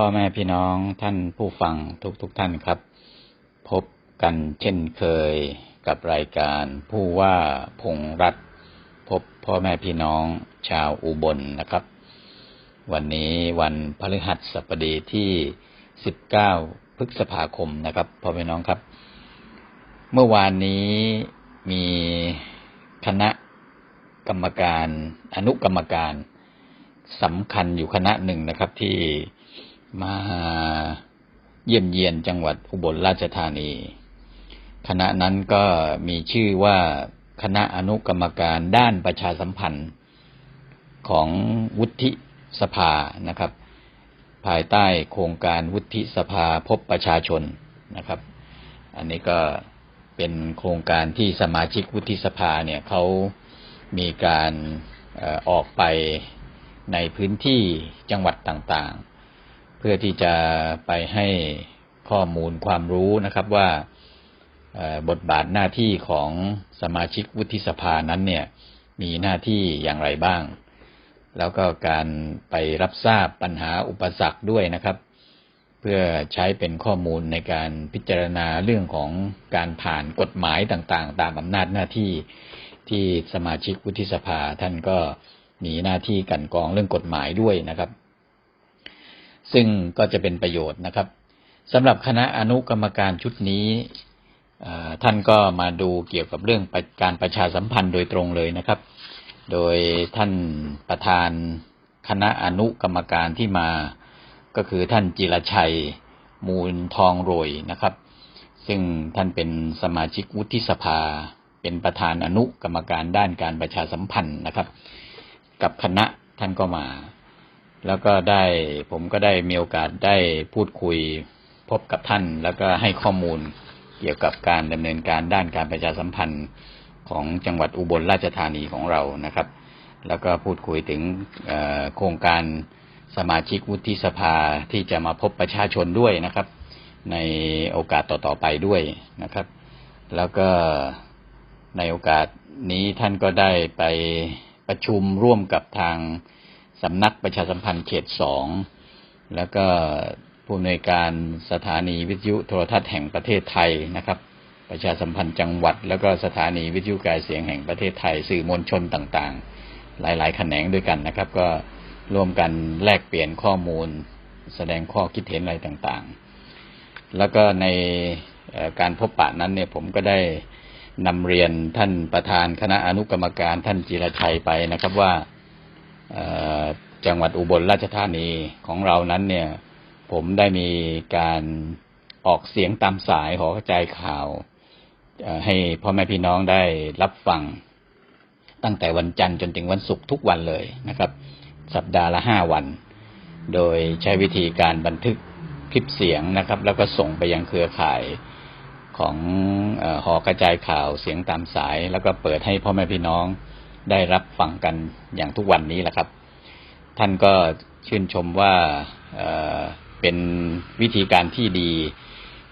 พ่อแม่พี่น้องท่านผู้ฟังทุกๆทท่านครับ พบกันเช่นเคยกับรายการผู้ว่าพงรัฐ พบพ่อแม่พี่น้องชาวอุบลนะครับ วันนี้วันพฤหัสบดีที่ 19 พฤษภาคมนะครับพ่อแม่น้องครับ เมื่อวานนี้มีคณะกรรมการ อนุกรรมการสำคัญอยู่คณะหนึ่งนะครับที่ มาเยี่ยมเยียนจังหวัดอุบลราชธานี คณะนั้นก็มีชื่อว่าคณะอนุกรรมการด้านประชาสัมพันธ์ของวุฒิสภานะครับ ภายใต้โครงการวุฒิสภาพบประชาชนนะครับ อันนี้ก็เป็นโครงการที่สมาชิกวุฒิสภาเนี่ยเขามีการออกไปในพื้นที่จังหวัดต่างๆ พื่อที่จะไปให้ข้อมูลความรู้นะครับว่าบทบาทหน้าที่ของสมาชิกวุฒิสภานั้นเนี่ยมีหน้าที่อย่างไรบ้าง แล้วก็การไปรับทราบปัญหาอุปสรรคด้วยนะครับ เพื่อใช้เป็นข้อมูลในการพิจารณาเรื่องของการผ่านกฎหมายต่างๆ ตามอำนาจหน้าที่ที่สมาชิกวุฒิสภาท่านก็มีหน้าที่กันกองเรื่องกฎหมายด้วยนะครับ ซึ่งก็จะเป็นประโยชน์นะครับสำหรับคณะอนุกรรมการชุดนี้ท่านก็มาดูเกี่ยวกับเรื่องการประชาสัมพันธ์โดยตรงเลยนะครับ โดยท่านประธานคณะอนุกรรมการที่มา ก็คือท่านจิรชัย มูลทองโรยนะครับ ซึ่งท่านเป็นสมาชิกวุฒิสภา เป็นประธานอนุกรรมการด้านการประชาสัมพันธ์นะครับ กับคณะท่านก็มา แล้วก็ได้ผมก็ได้มีโอกาสได้พูดคุยพบกับท่าน แล้วก็ให้ข้อมูลเกี่ยวกับการดำเนินการด้านการประชาสัมพันธ์ของจังหวัดอุบลราชธานีของเรานะครับ แล้วก็พูดคุยถึงโครงการสมาชิกวุฒิสภาที่จะมาพบประชาชนด้วยนะครับ ในโอกาสต่อๆไปด้วยนะครับ แล้วก็ในโอกาสนี้ท่านก็ได้ไปประชุมร่วมกับทาง สำนักประชาสัมพันธ์เขตสอง แล้วก็ผู้อำนวยการสถานีวิทยุโทรทัศน์แห่งประเทศไทยนะครับ ประชาสัมพันธ์จังหวัด แล้วก็สถานีวิทยุกายเสียงแห่งประเทศไทย สื่อมวลชนต่างๆ หลายๆ แขนงด้วยกันนะครับ ก็ร่วมกันแลกเปลี่ยนข้อมูล แสดงข้อคิดเห็นอะไรต่างๆ แล้วก็ในการพบปะนั้นเนี่ยผมก็ได้นำเรียนท่านประธานคณะอนุกรรมการท่านจิรชัยไปนะครับว่า จังหวัดอุบลราชธานีของเรานั้นเนี่ย ผมได้มีการออกเสียงตามสายขอกระจายข่าวให้พ่อแม่พี่น้องได้รับฟัง ตั้งแต่วันจันทร์จนถึงวันศุกร์ทุกวันเลยนะครับ สัปดาห์ละห้าวัน โดยใช้วิธีการบันทึกคลิปเสียงนะครับ แล้วก็ส่งไปยังเครือข่ายของหอกระจายข่าวเสียงตามสาย แล้วก็เปิดให้พ่อแม่พี่น้อง ได้รับฟังกันอย่างทุกวันนี้แหละครับ ท่านก็ชื่นชมว่าเเป็นวิธีการที่ดี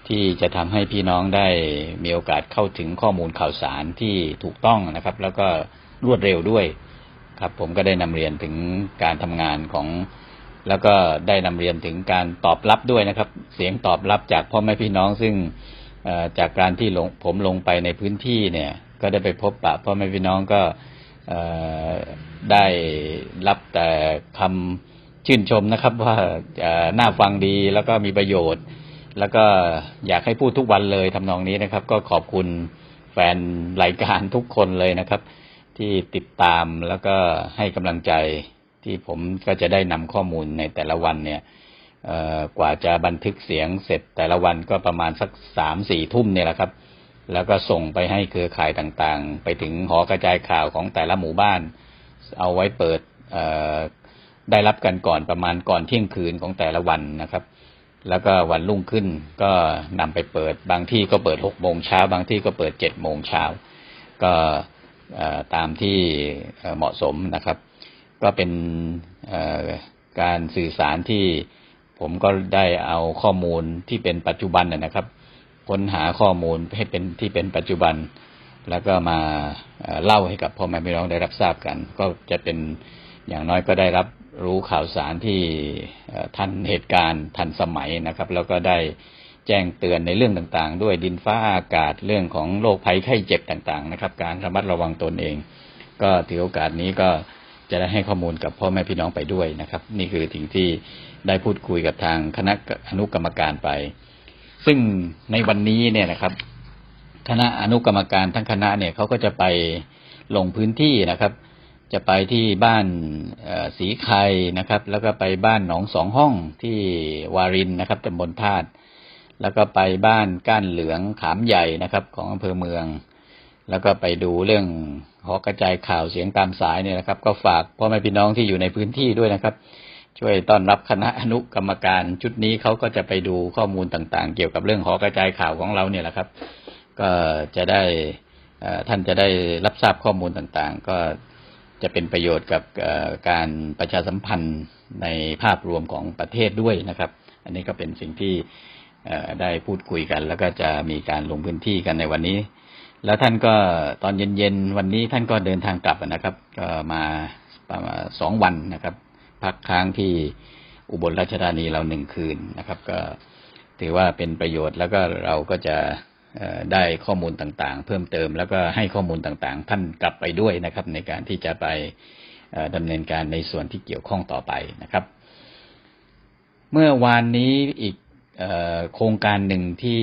ที่จะทำให้พี่น้องได้มีโอกาสเข้าถึงข้อมูลข่าวสารที่ถูกต้องนะครับ แล้วก็รวดเร็วด้วยครับ ผมก็ได้นำเรียนถึงการทำงานของแล้วก็ได้นำเรียนถึงการตอบรับด้วยนะครับ เสียงตอบรับจากพ่อแม่พี่น้องซึ่งจากการที่ผมลงไปในพื้นที่เนี่ย ก็ได้ไปพบปะพ่อแม่พี่น้องก็ ได้รับแต่คำชื่นชมนะครับ ว่าน่าฟังดีแล้วก็มีประโยชน์ แล้วก็อยากให้พูดทุกวันเลยทำนองนี้นะครับ ก็ขอบคุณแฟนรายการทุกคนเลยนะครับ ที่ติดตามแล้วก็ให้กำลังใจที่ผมก็จะได้นำข้อมูลในแต่ละวันเนี่ยกว่าจะบันทึกเสียงเสร็จแต่ละวันก็ประมาณสักสามสี่ทุ่มเนี่ยแหละครับ แล้วก็ส่งไปให้เครือข่ายต่างๆ ไปถึงหอกระจายข่าวของแต่ละหมู่บ้าน เอาไว้เปิดได้รับกันก่อนประมาณก่อนเที่ยงคืนของแต่ละวันนะครับ แล้วก็วันรุ่งขึ้นก็นำไปเปิดบางที่ก็เปิดหกโมงเช้าบางที่ก็เปิดเจ็ดโมงเช้าก็ตามที่เหมาะสมนะครับ ก็เป็นการสื่อสารที่ผมก็ได้เอาข้อมูลที่เป็นปัจจุบันนะครับ ค้นหาข้อมูลให้เป็นที่เป็นปัจจุบัน แล้วก็มาเล่าให้กับพ่อแม่พี่น้องได้รับทราบกัน ก็จะเป็นอย่างน้อยก็ได้รับรู้ข่าวสารที่ทันเหตุการณ์ทันสมัยนะครับ แล้วก็ได้แจ้งเตือนในเรื่องต่างๆ ด้วยดินฟ้าอากาศเรื่องของโรคภัยไข้เจ็บต่างๆ นะครับ การระมัดระวังตนเอง ก็ถือโอกาสนี้ก็จะได้ให้ข้อมูลกับพ่อแม่พี่น้องไปด้วยนะครับ นี่คือสิ่งที่ได้พูดคุยกับทางคณะอนุกรรมการไป ซึ่งในวันนี้เนี่ยนะครับ คณะอนุกรรมการทั้งคณะเนี่ยเขาก็จะไปลงพื้นที่นะครับ จะไปที่บ้านสีไข่นะครับ แล้วก็ไปบ้านหนองสองห้องที่วารินนะครับตำบลธาตุแล้วก็ไปบ้านก้านเหลืองขามใหญ่นะครับ ของอำเภอเมือง แล้วก็ไปดูเรื่องหอกระจายข่าวเสียงตามสายเนี่ยนะครับ ก็ฝากพ่อแม่พี่น้องที่อยู่ในพื้นที่ด้วยนะครับ ช่วยต้อนรับคณะอนุกรรมการ ชุดนี้เขาก็จะไปดูข้อมูลต่างๆ เกี่ยวกับเรื่องหอกระจายข่าวของเราเนี่ยแหละครับ ก็จะได้ท่านจะได้รับทราบข้อมูลต่างๆ ก็จะเป็นประโยชน์กับการประชาสัมพันธ์ในภาพรวมของประเทศด้วยนะครับ อันนี้ก็เป็นสิ่งที่ได้พูดคุยกัน แล้วก็จะมีการลงพื้นที่กันในวันนี้ แล้วท่านก็ตอนเย็นๆวันนี้ท่านก็เดินทางกลับนะครับ ก็มาประมาณสองวันนะครับ พักค้างที่อุบลราชธานีเราหนึ่งคืนนะครับ ก็ถือว่าเป็นประโยชน์แล้วก็เราก็จะได้ข้อมูลต่างๆ เพิ่มเติมแล้วก็ให้ข้อมูลต่างๆ ท่านกลับไปด้วยนะครับ ในการที่จะไปดำเนินการในส่วนที่เกี่ยวข้องต่อไปนะครับ เมื่อวานนี้อีกโครงการหนึ่งที่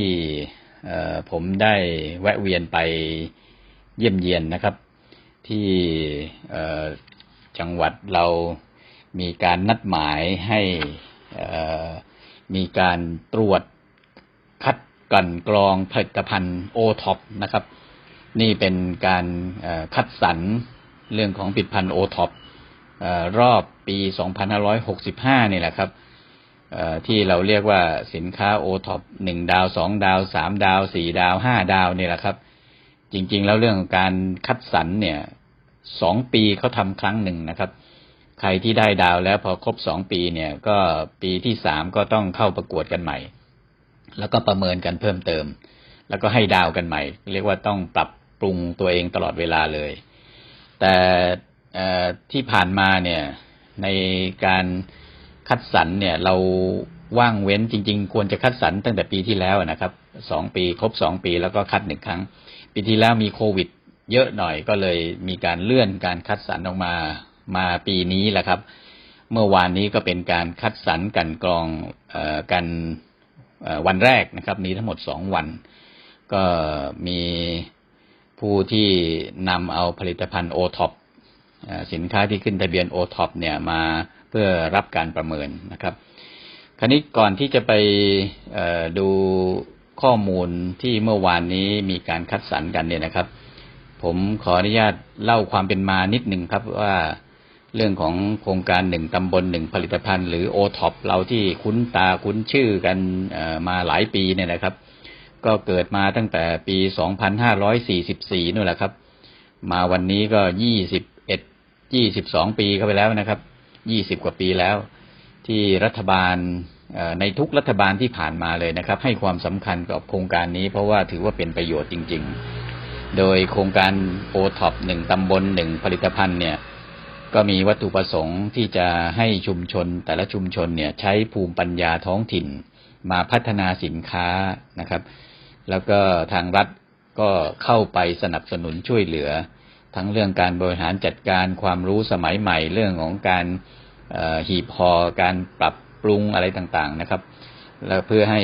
ผมได้แวะเวียนไปเยี่ยมเยียนนะครับ ที่จังหวัดเรา มีการนัดหมายให้มีการตรวจคัดกลั่นกรองผลิตภัณฑ์โอท็อปนะครับ นี่เป็นการคัดสรรเรื่องของผลิตภัณฑ์โอท็อปรอบปี 2565 นี่แหละครับที่เราเรียกว่าสินค้าโอท็อปหนึ่งดาวสองดาวสามดาวสี่ดาวห้าดาวเนี่ยแหละครับ จริง ๆ แล้วเรื่องของการคัดสรรเนี่ยสองปีเขาทำครั้งหนึ่งนะครับ ใครที่ได้ดาวแล้วพอครบสองปีเนี่ย ก็ปีที่สามก็ต้องเข้าประกวดกันใหม่ แล้วก็ประเมินกันเพิ่มเติม แล้วก็ให้ดาวกันใหม่ เรียกว่าต้องปรับปรุงตัวเองตลอดเวลาเลย แต่ที่ผ่านมาเนี่ยในการคัดสรรเนี่ยเราว่างเว้นจริง ๆ ควรจะคัดสรรตั้งแต่ปีที่แล้วนะครับสองปีครบสองปีแล้วก็คัดหนึ่งครั้ง ปีที่แล้วมีโควิด เยอะหน่อยก็เลยมีการเลื่อนการคัดสรรออกมา มาปีนี้แหละครับ เมื่อวานนี้ก็เป็นการคัดสรรกันกรองอกันวันแรกนะครับ มีทั้งหมดสองวัน ก็มีผู้ที่นำเอาผลิตภัณฑ์โอท็อปสินค้าที่ขึ้นทะเบียนโอท็อปเนี่ยมาเพื่อรับการประเมินนะครับคราวนี้ก่อนที่จะไปดูข้อมูลที่เมื่อวานนี้มีการคัดสรรกันเนี่ยนะครับ ผมขออนุญาตเล่าความเป็นมานิดหนึ่งครับว่า เรื่องของโครงการหนึ่งตำบลหนึ่งผลิตภัณฑ์ หรือโอท็อปเราที่คุ้นตาคุ้นชื่อกันมาหลายปีเนี่ยนะครับ ก็เกิดมาตั้งแต่ปี 2544นู่นแหละครับ มาวันนี้ก็ 21 22 ปีเข้าไปแล้วนะครับ 20 กว่าปีแล้ว ที่รัฐบาลในทุกรัฐบาลที่ผ่านมาเลยนะครับ ให้ความสำคัญกับโครงการนี้เพราะว่าถือว่าเป็นประโยชน์จริง ๆ โดยโครงการโอท็อปหนึ่งตำบลหนึ่งผลิตภัณฑ์เนี่ย ก็มีวัตถุประสงค์ที่จะให้ชุมชน แต่ละชุมชนเนี่ยใช้ภูมิปัญญาท้องถิ่น มาพัฒนาสินค้านะครับ แล้วก็ทางรัฐก็เข้าไปสนับสนุนช่วยเหลือ ทั้งเรื่องการบริหารจัดการความรู้สมัยใหม่ เรื่องของการหีบห่อการปรับปรุงอะไรต่างๆนะครับ แล้วเพื่อให้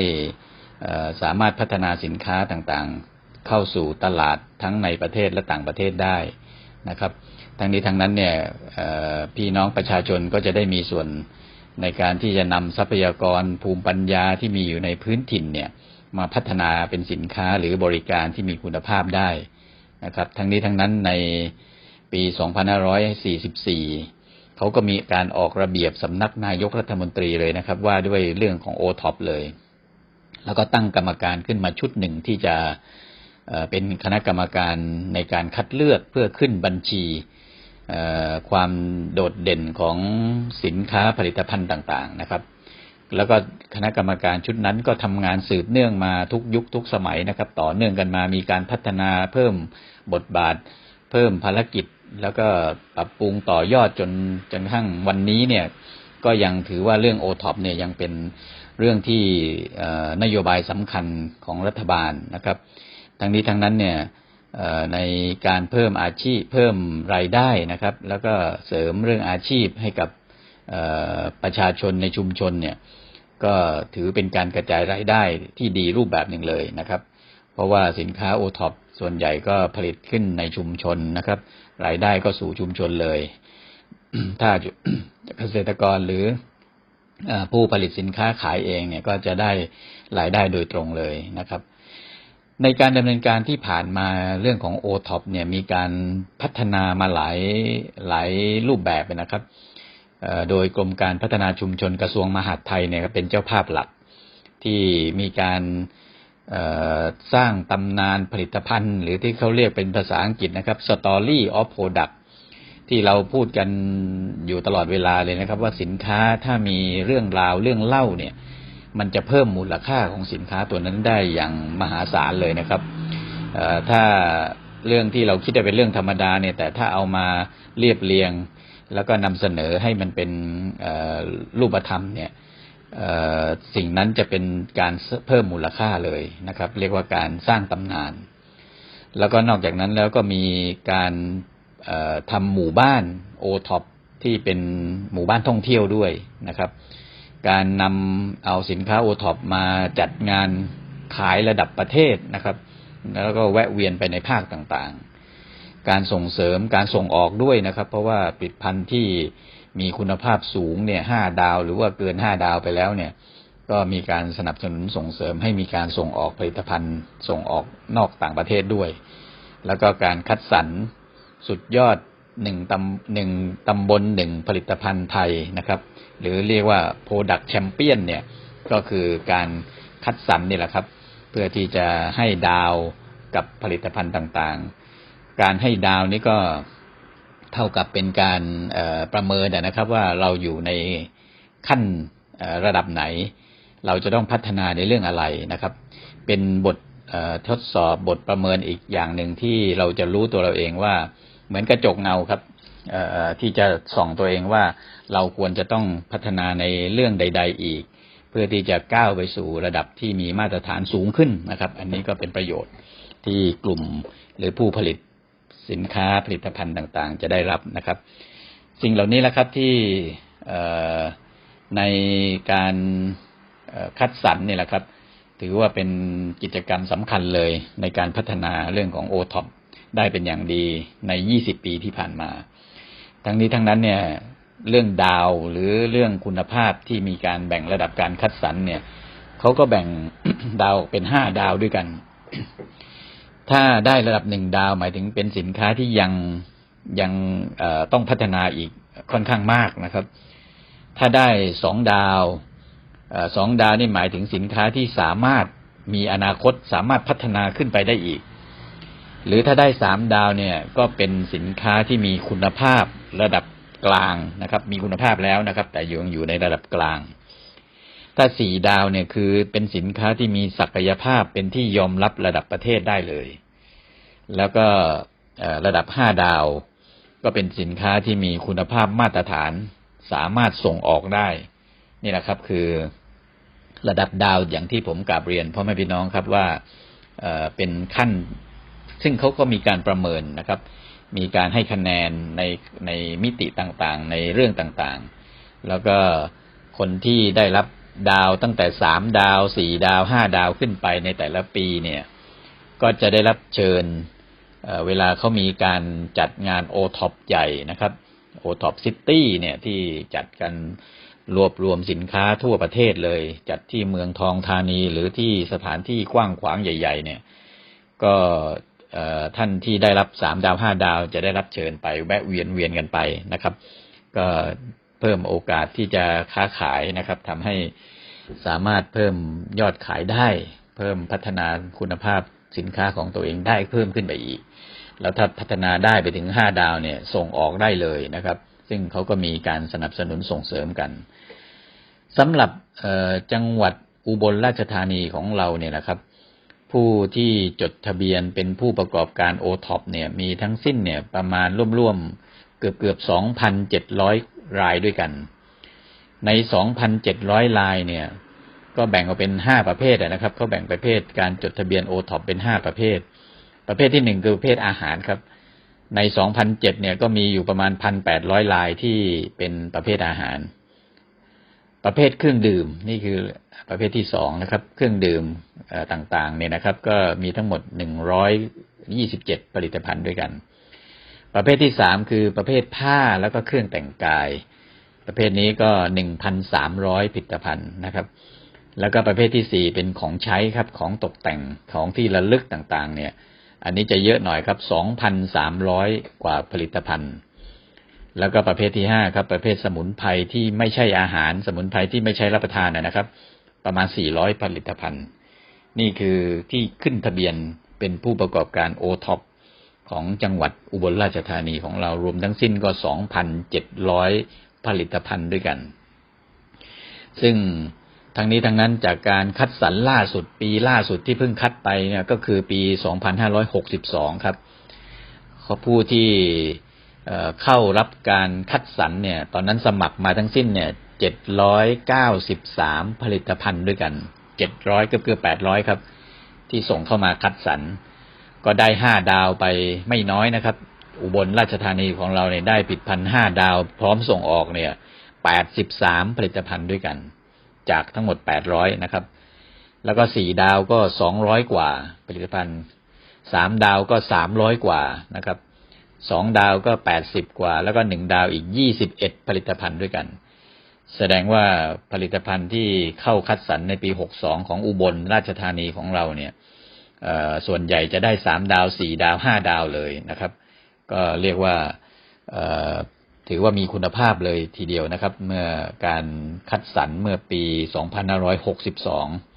สามารถพัฒนาสินค้าต่างๆ เข้าสู่ตลาดทั้งในประเทศและต่างประเทศได้นะครับ ทั้งนี้ทั้งนั้นเนี่ยพี่น้องประชาชนก็จะได้มีส่วนในการที่จะนำทรัพยากรภูมิปัญญาที่มีอยู่ในพื้นถิ่นเนี่ยมาพัฒนาเป็นสินค้าหรือบริการที่มีคุณภาพได้นะครับ ทั้งนี้ทั้งนั้นในปี 2544 เขาก็มีการออกระเบียบสำนักนายกรัฐมนตรีเลยนะครับ ว่าด้วยเรื่องของ o t o p เลย แล้วก็ตั้งกรรมการขึ้นมาชุดหนึ่งที่จะเป็นคณะกรรมการในการคัดเลือกเพื่อขึ้นบัญชี ความโดดเด่นของสินค้าผลิตภัณฑ์ต่างๆนะครับ แล้วก็คณะกรรมการชุดนั้นก็ทำงานสืบเนื่องมาทุกยุคทุกสมัยนะครับ ต่อเนื่องกันมามีการพัฒนาเพิ่มบทบาท เพิ่มภารกิจ แล้วก็ปรับปรุงต่อยอดจนจนกระทั่งวันนี้เนี่ยก็ยังถือว่าเรื่องโอท็อปเนี่ยยังเป็นเรื่องที่นโยบายสำคัญของรัฐบาลนะครับ ทั้งนี้ทั้งนั้นเนี่ย ในการเพิ่มอาชีพเพิ่มรายได้นะครับ แล้วก็เสริมเรื่องอาชีพให้กับประชาชนในชุมชนเนี่ย ก็ถือเป็นการกระจายรายได้ที่ดีรูปแบบหนึ่งเลยนะครับ เพราะว่าสินค้าโอท็อปส่วนใหญ่ก็ผลิตขึ้นในชุมชนนะครับ รายได้ก็สู่ชุมชนเลย ถ้าเกษตรกรหรืออผู้ผลิตสินค้าขายเองเนี่ยก็จะได้รายได้โดยตรงเลยนะครับ ในการดำเนินการที่ผ่านมาเรื่องของ o t o p เนี่ยมีการพัฒนามาหลายหลายรูปแบบนะครับ โดยกรมการพัฒนาชุมชนกระทรวงมหาดไทยเนี่ยเป็นเจ้าภาพหลัก ที่มีการสร้างตำนานผลิตภัณฑ์ หรือที่เขาเรียกเป็นภาษาอังกฤษนะครับ Story of Product ที่เราพูดกันอยู่ตลอดเวลาเลยนะครับ ว่าสินค้าถ้ามีเรื่องราวเรื่องเล่าเนี่ย มันจะเพิ่มมูลค่าของสินค้าตัวนั้นได้อย่างมหาศาลเลยนะครับถ้าเรื่องที่เราคิดว่าเป็นเรื่องธรรมดาเนี่ย แต่ถ้าเอามาเรียบเรียง แล้วก็นำเสนอให้มันเป็นรูปธรรมเนี่ยสิ่งนั้นจะเป็นการเพิ่มมูลค่าเลยนะครับ เรียกว่าการสร้างตำนาน แล้วก็นอกจากนั้นแล้วก็มีการทำหมู่บ้านโอท็อปที่เป็นหมู่บ้านท่องเที่ยวด้วยนะครับ การนำเอาสินค้าโอท็อปมาจัดงานขายระดับประเทศนะครับ แล้วก็แวะเวียนไปในภาคต่างๆ การส่งเสริมการส่งออกด้วยนะครับ เพราะว่าผลิตภัณฑ์ที่มีคุณภาพสูงเนี่ยห้าดาว หรือว่าเกินห้าดาวไปแล้วเนี่ย ก็มีการสนับสนุนส่งเสริมให้มีการส่งออกผลิตภัณฑ์ส่งออกนอกต่างประเทศด้วย แล้วก็การคัดสรรสุดยอดหนึ่งตำหนึ่งตำบลหนึ่งผลิตภัณฑ์ไทยนะครับ หรือเรียกว่า Product Champion เนี่ยก็คือการคัดสรรนี่แหละครับ เพื่อที่จะให้ดาวกับผลิตภัณฑ์ต่างๆ การให้ดาวนี่ก็เท่ากับเป็นการประเมินนะครับว่าเราอยู่ในขั้นระดับไหน เราจะต้องพัฒนาในเรื่องอะไรนะครับ เป็นบททดสอบบทประเมินอีกอย่างหนึ่งที่เราจะรู้ตัวเราเองว่าเหมือนกระจกเงาครับที่จะส่องตัวเองว่า เราควรจะต้องพัฒนาในเรื่องใด ๆ อีก เพื่อที่จะก้าวไปสู่ระดับที่มีมาตรฐานสูงขึ้นนะครับ อันนี้ก็เป็นประโยชน์ที่กลุ่มหรือผู้ผลิตสินค้าผลิตภัณฑ์ต่างๆ จะได้รับนะครับ สิ่งเหล่านี้แหละครับที่ในการคัดสรรเนี่ยแหละครับ ถือว่าเป็นกิจกรรมสำคัญเลยในการพัฒนาเรื่องของ o t o p ได้เป็นอย่างดีใน 20 ปีที่ผ่านมา ทั้งนี้ทั้งนั้นเนี่ย เรื่องดาวหรือเรื่องคุณภาพที่มีการแบ่งระดับการคัดสรรเนี่ยเขาก็แบ่งดาวเป็นห้าดาวด้วยกัน ถ้าได้ระดับหนึ่งดาวหมายถึงเป็นสินค้าที่ยังยังต้องพัฒนาอีกค่อนข้างมากนะครับ ถ้าได้สองดาวอสองดาวนี่หมายถึงสินค้าที่สามารถมีอนาคตสามารถพัฒนาขึ้นไปได้อีก หรือถ้าได้สามดาวเนี่ยก็เป็นสินค้าที่มีคุณภาพระดับ กลางนะครับ มีคุณภาพแล้วนะครับ แต่ยังอยู่ในระดับกลาง ถ้าสี่ดาวเนี่ยคือเป็นสินค้าที่มีศักยภาพเป็นที่ยอมรับระดับประเทศได้เลย แล้วก็ระดับห้าดาว ก็เป็นสินค้าที่มีคุณภาพมาตรฐาน สามารถส่งออกได้ นี่แหละครับคือระดับดาวอย่างที่ผมกราบเรียนพ่อแม่พี่น้องครับว่าเป็นขั้น ซึ่งเขาก็มีการประเมินนะครับ มีการให้คะแนนในในมิติต่างๆ ในเรื่องต่างๆ แล้วก็คนที่ได้รับดาวตั้งแต่สามดาวสี่ดาวห้าดาวขึ้นไปในแต่ละปีเนี่ย ก็จะได้รับเชิญเเวลาเขามีการจัดงานโอท็อปใหญ่นะครับโอท็อปซิตี้เนี่ยที่จัดกันรวบรวมสินค้าทั่วประเทศเลย จัดที่เมืองทองธานีหรือที่สถานที่กว้างขวางใหญ่ ๆ เนี่ย ก็ ท่านที่ได้รับสามดาวห้าดาวจะได้รับเชิญไปแวะเวียนเวียนกันไปนะครับ ก็เพิ่มโอกาสที่จะค้าขายนะครับทำให้สามารถเพิ่มยอดขายได้ เพิ่มพัฒนาคุณภาพสินค้าของตัวเองได้เพิ่มขึ้นไปอีก แล้วถ้าพัฒนาได้ไปถึงห้าดาวเนี่ยส่งออกได้เลยนะครับ ซึ่งเขาก็มีการสนับสนุนส่งเสริมกันสำหรับจังหวัดอุบลราชธานีของเราเนี่ยนะครับ ผู้ที่จดทะเบียนเป็นผู้ประกอบการโอท็อปเนี่ยมีทั้งสิ้นเนี่ยประมาณร่วมๆเกือบเกือบสองพันเจ็ดร้อยรายด้วยกัน ในสองพันเจ็ดร้อยรายเนี่ย ก็แบ่งออกเป็นห้าประเภทนะครับเขาแบ่งประเภทการจดทะเบียนโอท็อปเป็นห้าประเภท ประเภทที่หนึ่งคือประเภทอาหารครับ ในสองพันเจ็ดเนี่ยก็มีอยู่ประมาณพันแปดร้อยรายที่เป็นประเภทอาหาร ประเภทเครื่องดื่มนี่คือประเภทที่สองนะครับ เครื่องดื่มต่างๆเนี่ยนะครับ ก็มีทั้งหมดหนึ่งร้อยยี่สิบเจ็ดผลิตภัณฑ์ด้วยกัน ประเภทที่สามคือประเภทผ้าแล้วก็เครื่องแต่งกาย ประเภทนี้ก็หนึ่งพันสามร้อยผลิตภัณฑ์นะครับ แล้วก็ประเภทที่สี่เป็นของใช้ครับของตกแต่งของที่ระลึกต่างๆ เนี่ย อันนี้จะเยอะหน่อยครับสองพันสามร้อยกว่าผลิตภัณฑ์ แล้วก็ประเภทที่ห้าครับ ประเภทสมุนไพรที่ไม่ใช่อาหาร สมุนไพรที่ไม่ใช่รับประทานนะครับ ประมาณสี่ร้อยผลิตภัณฑ์ นี่คือที่ขึ้นทะเบียนเป็นผู้ประกอบการโอท็อปของจังหวัดอุบลราชธานีของเรารวมทั้งสิ้นก็สองพันเจ็ดร้อยผลิตภัณฑ์ด้วยกัน ซึ่งทั้งนี้ทั้งนั้นจากการคัดสรรล่าสุดปีล่าสุดที่เพิ่งคัดไปเนี่ยก็คือปี 2562 ครับเขาผู้ที่ เข้ารับการคัดสรรเนี่ย ตอนนั้นสมัครมาทั้งสิ้นเนี่ย793ผลิตภัณฑ์ด้วยกัน700เกือบเกือบ800ครับ ที่ส่งเข้ามาคัดสรรก็ได้5ดาวไปไม่น้อยนะครับ อุบลราชธานีของเราเนี่ยได้ผลิตภัณฑ์5ดาว พร้อมส่งออกเนี่ย83ผลิตภัณฑ์ด้วยกัน จากทั้งหมด800นะครับ แล้วก็4ดาวก็200กว่าผลิตภัณฑ์3ดาวก็300กว่านะครับ 2ดาวก็80กว่า แล้วก็1ดาวอีก21ผลิตภัณฑ์ด้วยกัน แสดงว่าผลิตภัณฑ์ที่เข้าคัดสรรในปี62ของอุบลราชธานีของเราเนี่ยส่วนใหญ่จะได้3ดาว4ดาว5ดาวเลยนะครับ ก็เรียกว่าถือว่ามีคุณภาพเลยทีเดียวนะครับ เมื่อการคัดสรรเมื่อปี 2562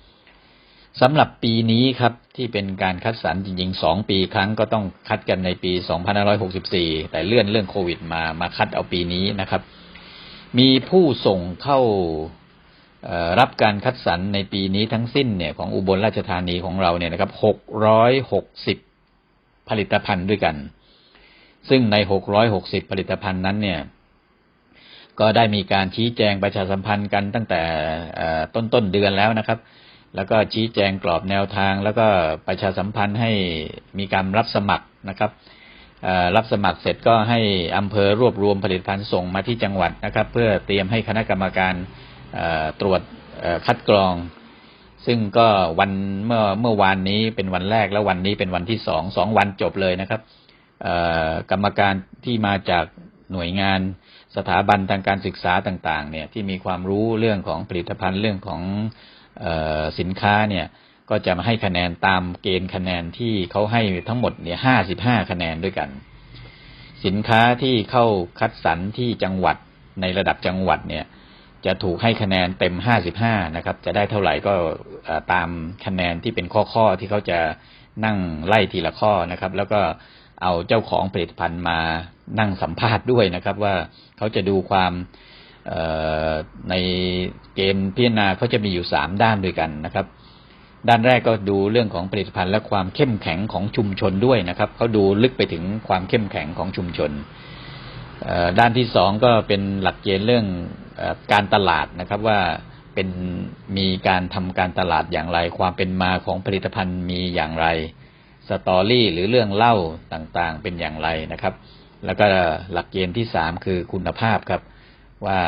สำหรับปีนี้ครับที่เป็นการคัดสรรจริงๆ2ปีครั้งก็ต้องคัดกันในปี 2564 แต่เลื่อนเรื่องโควิดมามาคัดเอาปีนี้นะครับ มีผู้ส่งเข้ารับการคัดสรรในปีนี้ทั้งสิ้นเนี่ยของอุบลราชธานีของเราเนี่ยนะครับ 660 ผลิตภัณฑ์ด้วยกัน ซึ่งใน 660 ผลิตภัณฑ์นั้นเนี่ยก็ได้มีการชี้แจงประชาสัมพันธ์กันตั้งแต่ต้นต้นเดือนแล้วนะครับ แล้วก็ชี้แจงกรอบแนวทาง แล้วก็ประชาสัมพันธ์ให้มีการรับสมัครนะครับรับสมัครเสร็จก็ให้อำเภอรวบรวมผลิตภัณฑ์ส่งมาที่จังหวัดนะครับ เพื่อเตรียมให้คณะกรรมการตรวจคัดกรอง ซึ่งก็วันเมื่อเมื่อวานนี้เป็นวันแรกแล้ววันนี้เป็นวันที่สองสองวันจบเลยนะครับกรรมการที่มาจากหน่วยงานสถาบันทางการศึกษาต่าง ๆ เนี่ยที่มีความรู้เรื่องของผลิตภัณฑ์เรื่องของ สินค้าเนี่ยก็จะมาให้คะแนนตามเกณฑ์คะแนนที่เขาให้ทั้งหมดเนี่ยห้าสิบห้าคะแนนด้วยกัน สินค้าที่เข้าคัดสรรที่จังหวัดในระดับจังหวัดเนี่ย จะถูกให้คะแนนเต็ม55นะครับ จะได้เท่าไหร่ก็ตามคะแนนที่เป็นข้อๆที่เขาจะนั่งไล่ทีละข้อนะครับ แล้วก็เอาเจ้าของผลิตภัณฑ์มานั่งสัมภาษณ์ด้วยนะครับ ว่าเขาจะดูความ ในเกมพิจารณาเขาจะมีอยู่3ด้านด้วยกันนะครับ ด้านแรกก็ดูเรื่องของผลิตภัณฑ์และความเข้มแข็งของชุมชนด้วยนะครับเขาดูลึกไปถึงความเข้มแข็งของชุมชนด้านที่สองก็เป็นหลักเกณฑ์เรื่องอการตลาดนะครับว่าเป็นมีการทำการตลาดอย่างไร ความเป็นมาของผลิตภัณฑ์มีอย่างไรสตอรี่หรือเรื่องเล่าต่างๆเป็นอย่างไรนะครับ แล้วก็หลักเกณฑ์ที่สามคือคุณภาพครับ ว่า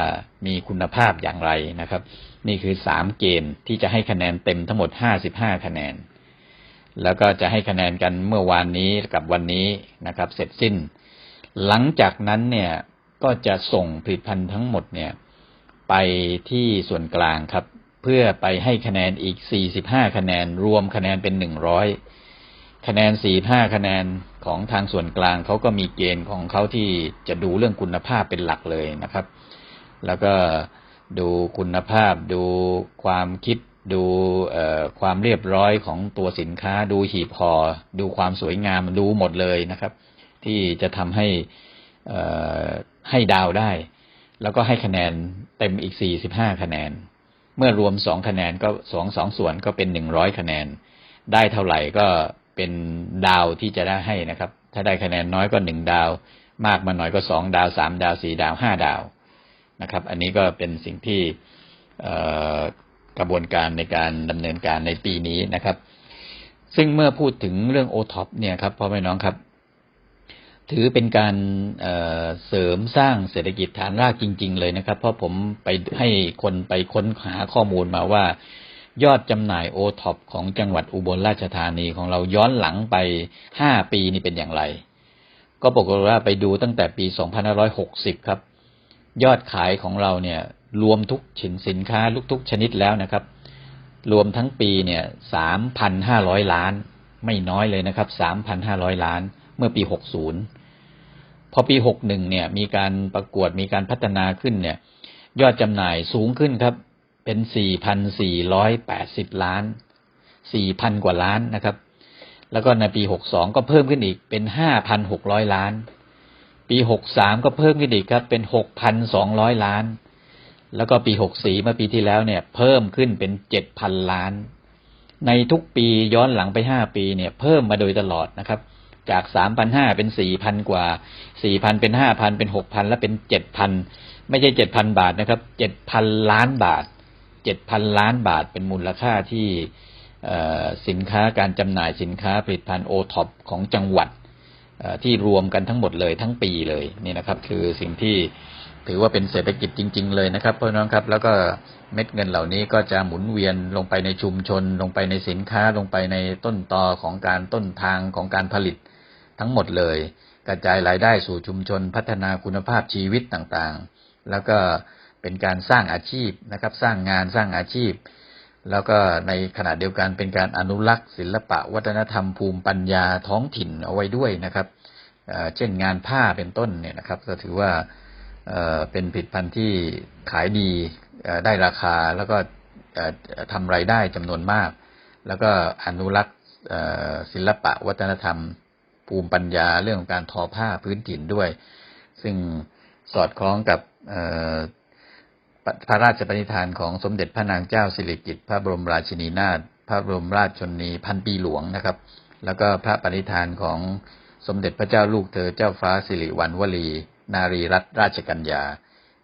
มีคุณภาพอย่างไรนะครับ นี่คือสามเกณฑ์ที่จะให้คะแนนเต็มทั้งหมดห้าสิบห้าคะแนน แล้วก็จะให้คะแนนกันเมื่อวานนี้กับวันนี้นะครับ เสร็จสิ้น หลังจากนั้นเนี่ยก็จะส่งผลิตภัณฑ์ทั้งหมดเนี่ย ไปที่ส่วนกลางครับ เพื่อไปให้คะแนนอีก 45 คะแนน รวมคะแนนเป็น 100 คะแนน 45 คะแนนของทางส่วนกลางเขาก็มีเกณฑ์ของเขาที่จะดูเรื่องคุณภาพเป็นหลักเลยนะครับ แล้วก็ดูคุณภาพ ดูความคิด ดูความเรียบร้อยของตัวสินค้า ดูหีบห่อดูความสวยงามดูหมดเลยนะครับ ที่จะทำให้ให้ดาวได้ แล้วก็ให้คะแนนเต็มอีก 45 คะแนน เมื่อรวม 2 คะแนนก็สองสองส่วนก็เป็น 100 คะแนน ได้เท่าไหร่ก็เป็นดาวที่จะได้ให้นะครับ ถ้าได้คะแนนน้อยก็1ดาว มากมาหน่อยก็2ดาว3ดาว4ดาว5ดาว นะครับ อันนี้ก็เป็นสิ่งที่กระบวนการในการดำเนินการในปีนี้นะครับ ซึ่งเมื่อพูดถึงเรื่องโอท็อปเนี่ยครับพ่อแม่น้องครับ ถือเป็นการเเสริมสร้างเศรษฐกิจฐานรากจริง ๆ เลยนะครับ เพราะผมไปให้คนไปค้นหาข้อมูลมาว่า ยอดจำหน่ายโอท็อปของจังหวัดอุบลราชธานีของเราย้อนหลังไป5ปีนี่เป็นอย่างไร ก็ปรากฏว่าไปดูตั้งแต่ปี 2560 ครับ ยอดขายของเราเนี่ยรวมทุกชิ้นสินค้าทุกๆชนิดแล้วนะครับ รวมทั้งปีเนี่ย3,500ล้าน ไม่น้อยเลยนะครับ3,500ล้าน เมื่อปี60พอปี61เนี่ยมีการประกวดมีการพัฒนาขึ้นเนี่ย ยอดจำหน่ายสูงขึ้นครับเป็น4,480ล้าน4,000กว่าล้านนะครับ แล้วก็ในปี62ก็เพิ่มขึ้นอีกเป็น5,600ล้าน ปี63ก็เพิ่มขึ้นอีกครับ เป็น6,200ล้าน แล้วก็ปี64เมื่อปีที่แล้วเนี่ย เพิ่มขึ้นเป็น7,000ล้าน ในทุกปีย้อนหลังไป5ปีเนี่ย เพิ่มมาโดยตลอดนะครับ จาก3,500เป็น4,000กว่า4,000เป็น5,000เป็น6,000แล้วเป็น7,000ไม่ใช่7,000บาทนะครับ7,000ล้านบาท7,000ล้านบาทเป็นมูลค่าที่สินค้าการจำหน่ายสินค้าผลิตภัณฑ์โอท็อปของจังหวัด ที่รวมกันทั้งหมดเลยทั้งปีเลยนี่นะครับ คือสิ่งที่ถือว่าเป็นเศรษฐกิจจริง ๆ เลยนะครับเพื่อน้องครับแล้วก็เม็ดเงินเหล่านี้ก็จะหมุนเวียนลงไปในชุมชน ลงไปในสินค้าลงไปในต้นตอของการต้นทางของการผลิตทั้งหมดเลย กระจายรายได้สู่ชุมชน พัฒนาคุณภาพชีวิตต่างๆ แล้วก็เป็นการสร้างอาชีพนะครับ สร้างงานสร้างอาชีพ แล้วก็ในขณะเดียวกันเป็นการอนุรักษ์ ศิลปะวัฒนธรรมภูมิปัญญาท้องถิ่นเอาไว้ด้วยนะครับเเช่นงานผ้าเป็นต้นเนี่ยนะครับ ก็ถือว่าเเป็นผลิตภัณฑ์ที่ขายดีได้ราคาแล้วก็ทำรายได้จำนวนมาก แล้วก็อนุรักษ์ศิลปะวัฒนธรรม ภูมิปัญญาเรื่องของการทอผ้าพื้นถิ่นด้วย ซึ่งสอดคล้องกับ พระราชปณิธานของสมเด็จพระนางเจ้าสิริกิติ์พระบรมราชินีนาถพระบรมราชชนีพันปีหลวงนะครับ แล้วก็พระปณิธานของสมเด็จพระเจ้าลูกเธอเจ้าฟ้าสิริวัณวลี นารีรัตนราชกัญญา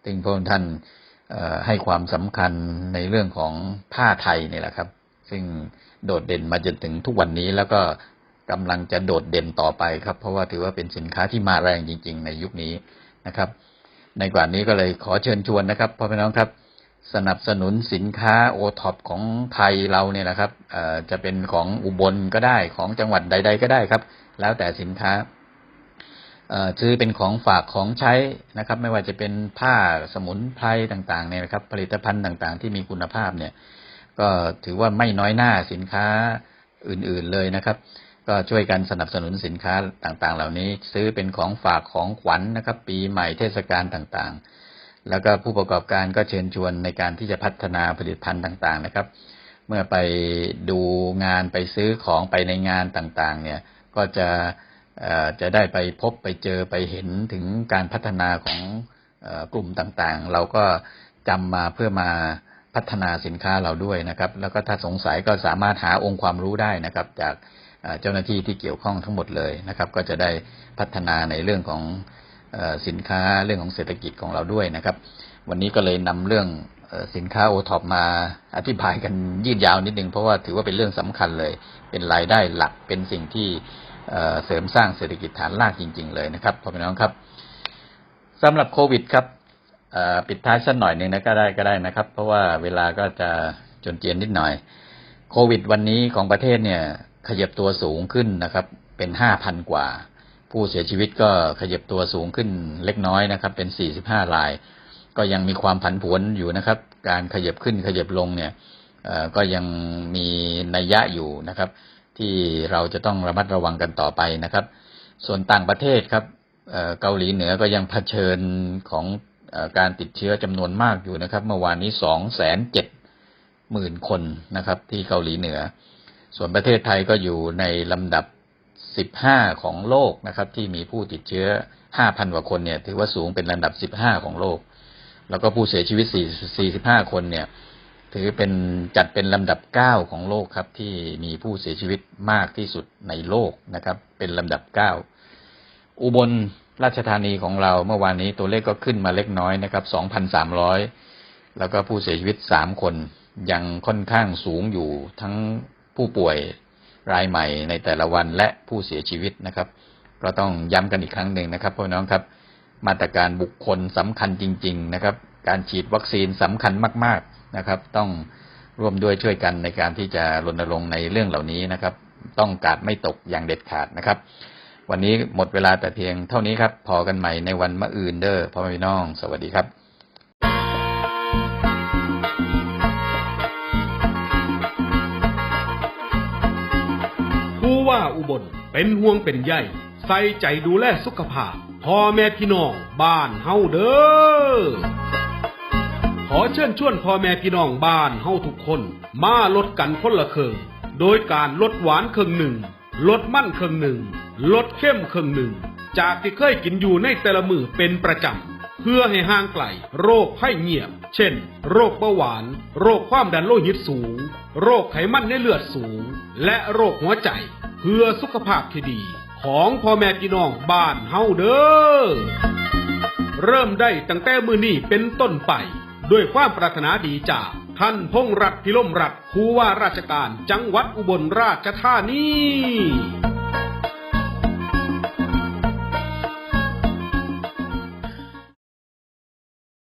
ซึ่งพระองค์ท่านให้ความสำคัญในเรื่องของผ้าไทยนี่แหละครับ ซึ่งโดดเด่นมาจนถึงทุกวันนี้แล้วก็กำลังจะโดดเด่นต่อไปครับ เพราะว่าถือว่าเป็นสินค้าที่มาแรงจริง ๆ ในยุคนี้นะครับ ในกว่านี้ก็เลยขอเชิญชวนนะครับพ่อพี่น้องครับ สนับสนุนสินค้าโอท็อปของไทยเราเนี่ยนะครับจะเป็นของอุบลก็ได้ของจังหวัดใด ๆ ก็ได้ครับ แล้วแต่สินค้าซื้อเป็นของฝากของใช้นะครับ ไม่ว่าจะเป็นผ้าสมุนไพรต่างๆเนี่ยนะครับ ผลิตภัณฑ์ต่างๆ ที่มีคุณภาพเนี่ย ก็ถือว่าไม่น้อยหน้าสินค้าอื่นๆเลยนะครับ ก็ช่วยกันสนับสนุนสินค้าต่างๆ เหล่านี้ ซื้อเป็นของฝากของขวัญนะครับ ปีใหม่เทศกาลต่างๆ แล้วก็ผู้ประกอบการก็เชิญชวนในการที่จะพัฒนาผลิตภัณฑ์ต่างๆ นะครับ เมื่อไปดูงานไปซื้อของไปในงานต่างๆ เนี่ยก็จะเอ่อจะได้ไปพบไปเจอไปเห็นถึงการพัฒนาของเอ่อกลุ่มต่างๆ เราก็จำมาเพื่อมาพัฒนาสินค้าเราด้วยนะครับ แล้วก็ถ้าสงสัยก็สามารถหาองค์ความรู้ได้นะครับ จาก เจ้าหน้าที่ที่เกี่ยวข้องทั้งหมดเลยนะครับ ก็จะได้พัฒนาในเรื่องของสินค้าเรื่องของเศรษฐกิจของเราด้วยนะครับ วันนี้ก็เลยนำเรื่องสินค้าโอท็อปมาอธิบายกันยืดยาวนิดนึงเพราะว่าถือว่าเป็นเรื่องสำคัญเลย เป็นรายได้หลักเป็นสิ่งที่เสริมสร้างเศรษฐกิจฐานรากจริง ๆ เลยนะครับพ่อพี่น้องครับสำหรับโควิดครับปิดท้ายสักหน่อยหนึ่งนะก็ได้ก็ได้นะครับ เพราะว่าเวลาก็จะจนเจียนนิดหน่อย โควิด วันนี้ของประเทศเนี่ย ขยับตัวสูงขึ้นนะครับ เป็นห้าพันกว่า ผู้เสียชีวิตก็ขยับตัวสูงขึ้นเล็กน้อยนะครับ เป็นสี่สิบห้าราย ก็ยังมีความผันผวนอยู่นะครับ การขยับขึ้นขยับลงเนี่ยก็ยังมีนัยยะอยู่นะครับ ที่เราจะต้องระมัดระวังกันต่อไปนะครับ ส่วนต่างประเทศครับเกาหลีเหนือก็ยังเผชิญของอการติดเชื้อจำนวนมากอยู่นะครับ เมื่อวานนี้สองแสนเจ็ดหมื่นคนนะครับ ที่เกาหลีเหนือ ส่วนประเทศไทยก็อยู่ในลำดับ 15 ของโลกนะครับ ที่มีผู้ติดเชื้อ 5,000 กว่าคนเนี่ย ถือว่าสูงเป็นลำดับ 15 ของโลก แล้วก็ผู้เสียชีวิต4 45 คนเนี่ย ถือเป็นจัดเป็นลำดับ 9 ของโลกครับ ที่มีผู้เสียชีวิตมากที่สุดในโลกนะครับ เป็นลำดับ 9 อุบลราชธานีของเราเมื่อวานนี้ตัวเลขก็ขึ้นมาเล็กน้อยนะครับ 2,300 แล้วก็ผู้เสียชีวิต 3 คนยังค่อนข้างสูงอยู่ทั้ง ผู้ป่วยรายใหม่ในแต่ละวันและผู้เสียชีวิตนะครับ ก็ต้องย้ำกันอีกครั้งหนึ่งนะครับพ่อน้องครับ มาตรการบุคคลสำคัญจริง ๆ นะครับ การฉีดวัคซีนสำคัญมาก ๆนะครับ ต้องร่วมด้วยช่วยกันในการที่จะรณรงค์ในเรื่องเหล่านี้นะครับ ต้องกาดไม่ตกอย่างเด็ดขาดนะครับ วันนี้หมดเวลาแต่เพียงเท่านี้ครับ พอกันใหม่ในวันมะอื่นเด้อพ่อแม่พี่น้อง สวัสดีครับ ว่าอุบล เป็นห่วงเป็นใยใส่ใจดูแลสุขภาพพ่อแม่พี่น้องบ้านเฮาเด้อ ขอเชิญชวนพ่อแม่พี่น้องบ้านเฮาทุกคน มาลดกันคนละเครึ่งโดยการลดหวานเครึ่งหนึ่งลดมันเครึ่งหนึ่งลดเข้มเครึ่งหนึ่งจากที่เคยกินอยู่ในแต่ละมือเป็นประจำ เพื่อให้ห่างไกลโรคไข้เงียบ เช่น โรคเบาหวาน โรคความดันโลหิตสูง โรคไขมันในเลือดสูง และโรคหัวใจ เพื่อสุขภาพที่ดี ของพ่อแม่พี่น้องบ้านเฮาเด้อเริ่มได้ตั้งแต่มือนี้เป็นต้นไป ด้วยความปรารถนาดีจากท่านพงษ์รัตพิลมรัตผู้ว่าราชการจังหวัดอุบลราชธานี